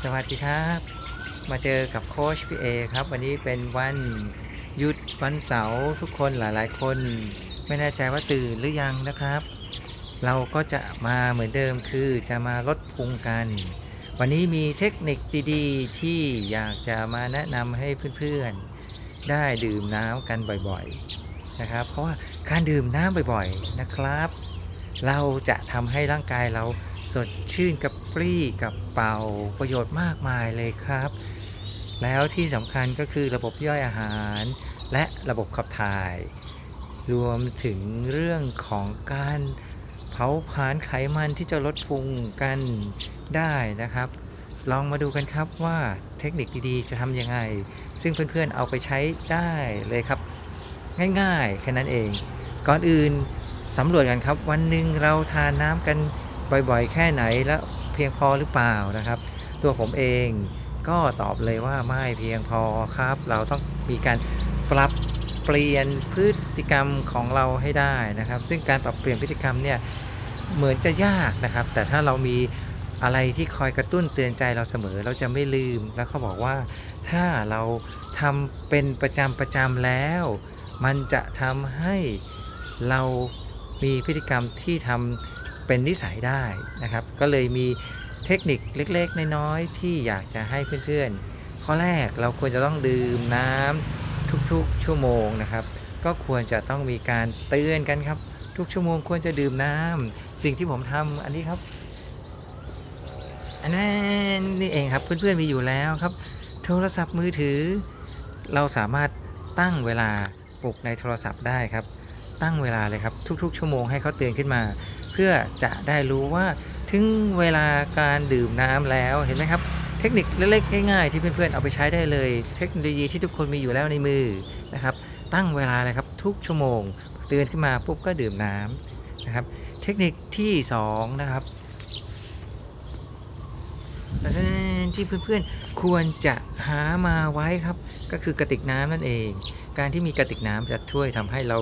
สวัสดีครับ มาเจอกับโค้ชพี่เอครับ วันนี้เป็นวันหยุดวันเสาร์ทุกคนหลายๆ คน ไม่แน่ใจว่าตื่นหรือยังนะครับ เราก็จะมาเหมือนเดิมคือจะมาลดพุงกัน วันนี้มีเทคนิคดีๆ ที่อยากจะมาแนะนำให้เพื่อนๆ ได้ดื่มน้ำกันบ่อยๆนะครับ เพราะว่าการดื่มน้ำบ่อยๆนะครับ เราจะทำให้ร่างกายเรา สดชื่นกับปรี้กับเป่าประโยชน์มากมายเลยครับ แล้วที่สำคัญก็คือระบบย่อยอาหาร และระบบขับถ่าย รวมถึงเรื่องของการเผาผลาญไขมันที่จะลดพุงกันได้นะครับ ลองมาดูกันครับว่าเทคนิคดีๆ จะทำยังไง ซึ่งเพื่อนๆเอาไปใช้ได้เลยครับ ง่ายๆ แค่นั้นเอง ก่อนอื่นสำรวจกันครับ วันหนึ่งเราทานน้ำกัน บ่อยๆ แค่ไหนและเพียงพอหรือเปล่านะครับ ตัวผมเองก็ตอบเลยว่าไม่เพียงพอครับ เราต้องมีการปรับเปลี่ยนพฤติกรรมของเราให้ได้นะครับ ซึ่งการปรับเปลี่ยนพฤติกรรมเนี่ยเหมือนจะยากนะครับ แต่ถ้าเรามีอะไรที่คอยกระตุ้นเตือนใจเราเสมอเราจะไม่ลืม แล้วเขาบอกว่าถ้าเราทำเป็นประจำประจำแล้ว มันจะทำให้เรามีพฤติกรรมที่ทำ เป็นนิสัยได้นะครับ ก็เลยมีเทคนิคเล็กๆ น้อยๆ ที่อยากจะให้เพื่อนๆ ข้อแรกเราควรจะต้องดื่มน้ำทุกๆ ชั่วโมงนะครับ ก็ควรจะต้องมีการเตือนกันครับ ทุกชั่วโมงควรจะดื่มน้ำสิ่งที่ผมทำอันนี้ครับอันนั้นนี่เองครับเพื่อนๆมีอยู่แล้วครับ โทรศัพท์มือถือ เราสามารถตั้งเวลาปลุกในโทรศัพท์ได้ครับ ตั้งเวลาเลยครับทุก ๆ ชั่วโมงให้เขาเตือนขึ้นมา พื่อจะได้รู้ว่าถึงเวลาการดื่มน้ำแล้วเห็นไหมครับ เทคนิคเล็กๆง่ายๆที่เพื่อนๆเอาไปใช้ได้เลย เทคโนโลยีที่ทุกคนมีอยู่แล้วในมือนะครับ ตั้งเวลาเลยครับทุกชั่วโมงเตือนขึ้นมาปุ๊บก็ดื่มน้ำนะครับ เทคนิคที่สองนะครับที่เพื่อนๆควรจะหามาไว้ครับ ก็คือกระติกน้ำนั่นเอง การที่มีกระติกน้ำจะช่วยทำให้เรา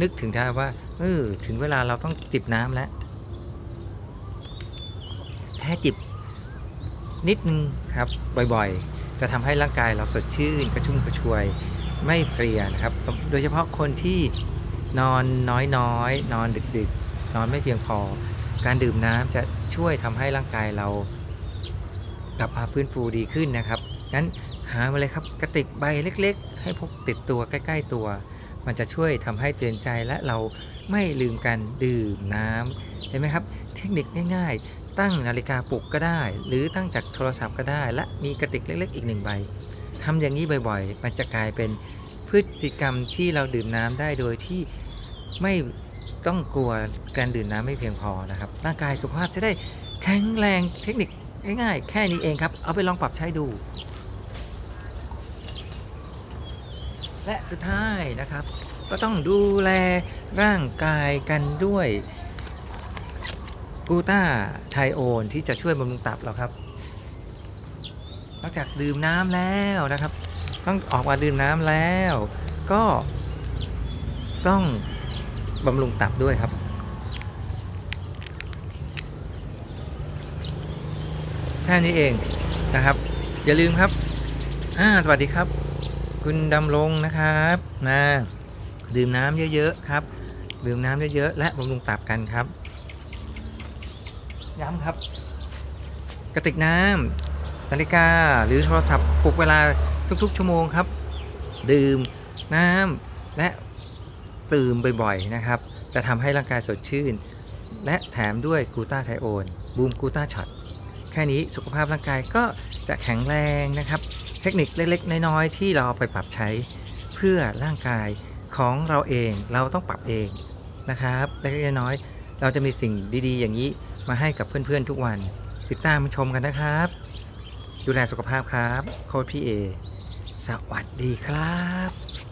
นึกถึงได้ว่าเออถึงเวลาเราต้องจิบน้ำแล้วแค่จิบนิดนึงครับบ่อยๆ จะทำให้ร่างกายเราสดชื่นกระชุ่มกระชวยไม่เพลียนะครับ โดยเฉพาะคนที่นอนน้อยๆนอนดึกๆ นอนไม่เพียงพอ การดื่มน้ำจะช่วยทำให้ร่างกายเรากลับมาฟื้นฟูดีขึ้นนะครับงั้นหามาเลยครับกระติกใบเล็ก ๆ ให้พกติดตัวใกล้ ๆ ตัว มันจะช่วยทำให้เตือนใจและเราไม่ลืมกันดื่มน้ำเห็นไหมครับ เทคนิคง่ายๆ ตั้งนาฬิกาปลุกก็ได้ หรือตั้งจากโทรศัพท์ก็ได้ และมีกระติกเล็กๆ อีกหนึ่งใบทำอย่างนี้บ่อยๆ มันจะกลายเป็นพฤติกรรมที่เราดื่มน้ำได้โดยที่ไม่ต้องกลัวการดื่มน้ำไม่เพียงพอนะครับร่างกายสุขภาพจะได้แข็งแรงเทคนิคง่ายๆ แค่นี้เองครับ เอาไปลองปรับใช้ดู และสุดท้ายนะครับ ก็ต้องดูแลร่างกายกันด้วยกูต้าไทโอนที่จะช่วยบำรุงตับเราครับ นอกจากดื่มน้ำแล้วนะครับ ต้องออกมาดื่มน้ำแล้ว ก็ต้องบำรุงตับด้วยครับแค่นี้เองนะครับ อย่าลืมครับอ่าสวัสดีครับ คุณดำรงนะครับนะดื่มน้ำเยอะๆครับ ดื่มน้ำเยอะๆและบำรุงตับกันครับ ย้ำครับ กระติกน้ำนาฬิกาหรือโทรศัพท์ปลุกเวลาทุกๆ ชั่วโมงครับ ดื่มน้ำและตื่มบ่อยๆนะครับ จะทำให้ร่างกายสดชื่น และแถมด้วยกูต้าไทโอนบูมกูต้าช็อตแค่นี้สุขภาพร่างกายก็จะแข็งแรงนะครับ เทคนิคเล็กๆ น้อยๆ ที่เราไปปรับใช้เพื่อร่างกายของเราเองเราต้องปรับเองนะครับเล็กๆน้อยๆเราจะมีสิ่งดีๆ อย่างนี้มาให้กับเพื่อนๆทุกวัน ติดตามชมกันนะครับ ดูแลสุขภาพครับ โค้ดพี่เอสวัสดีครับ